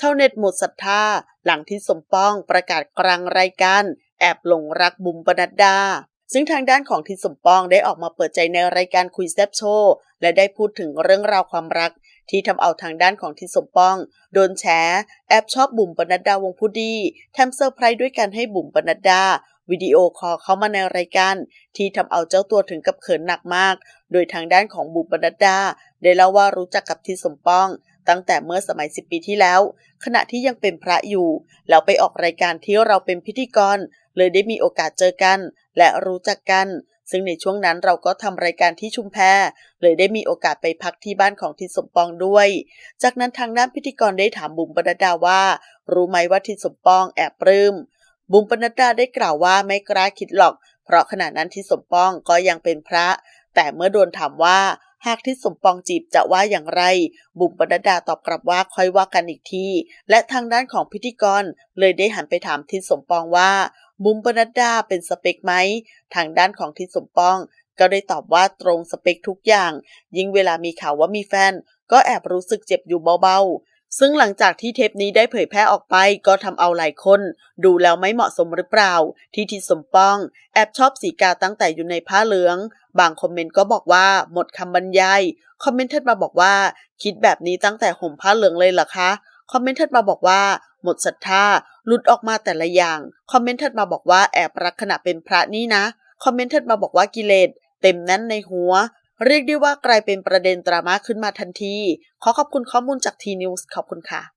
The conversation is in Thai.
ชาวเน็ตหมดศรัทธา หลังที่สมปองประกาศกลางรายการ แอบหลงรักบุ๋มปนัดดา ซึ่งทางด้านของทิศสมปองได้ออกมาเปิดใจในรายการคุยแซบโชว์และได้พูดถึงเรื่องราวความรัก ที่ทำเอาทางด้านของทิศสมปอง โดนแฉแอบชอบบุ๋มปนัดดาวงผู้ดีทำเซอร์ไพรส์ด้วยการให้บุ๋มปนัดดาวิดีโอคอลเข้ามาในรายการ ที่ทำเอาเจ้าตัวถึงกับเขินหนักมาก โดยทางด้านของบุ๋มปนัดดา ได้เล่าว่ารู้จักกับทิศสมปอง ตั้งแต่เมื่อสมัย 10 ปีที่แล้ว ขณะที่ยังเป็นพระอยู่ แล้วไปออกรายการที่เราเป็นพิธีกร เลยได้มีโอกาสเจอกัน และรู้จักกัน ซึ่งในช่วงนั้นเราก็ทำรายการที่ชุมแพ เลยได้มีโอกาสไปพักที่บ้านของทิศสมปองด้วย จากนั้นทางด้านพิธีกรได้ถามบุ๋มปนัดดาว่า รู้ไหมว่าทิศสมปองแอบปลื้มบุ๋มปนัดดาได้กล่าวว่าไม่กล้าคิดหรอก เพราะขณะนั้นทิศสมปองก็ยังเป็นพระ แต่เมื่อโดนถามว่า หากทิศสมปองจีบจะว่าอย่างไร บุ๋มปนัดดาตอบกลับว่าค่อยว่ากันอีกที และทางด้านของพิธีกรเลยได้หันไปถามทิศสมปองว่า บุ๋มปนัดดาเป็นสเปคไหม ทางด้านของทิศสมปอง ก็ได้ตอบว่าตรงสเปคทุกอย่าง ยิ่งเวลามีข่าวว่ามีแฟน ก็แอบรู้สึกเจ็บอยู่เบาๆ ซึ่งหลังจากที่เทปนี้ได้เผยแพร่ออกไปก็ทำเอาหลายคน ดูแล้วไม่เหมาะสมหรือเปล่า ที่ทิศสมปอง แอบชอบสีกาตั้งแต่อยู่ในผ้าเหลือง บางคอมเมนต์ก็บอกว่าหมดคำบรรยาย คอมเมนต์ถัดมาบอกว่า คิดแบบนี้ตั้งแต่ห่มผ้าเหลืองเลยเหรอคะ คอมเมนต์ถัดมาบอกว่า หมดศรัทธาหลุดออกมาแต่ละอย่าง คอมเมนต์ถัดมาบอกว่าแอบรักขณะเป็นพระนี่นะ คอมเมนต์ถัดมาบอกว่ากิเลสเต็มแน่นในหัว เรียกได้ว่ากลายเป็นประเด็นดราม่าขึ้นมาทันที ขอขอบคุณข้อมูลจากทีนิวส์ขอบคุณค่ะ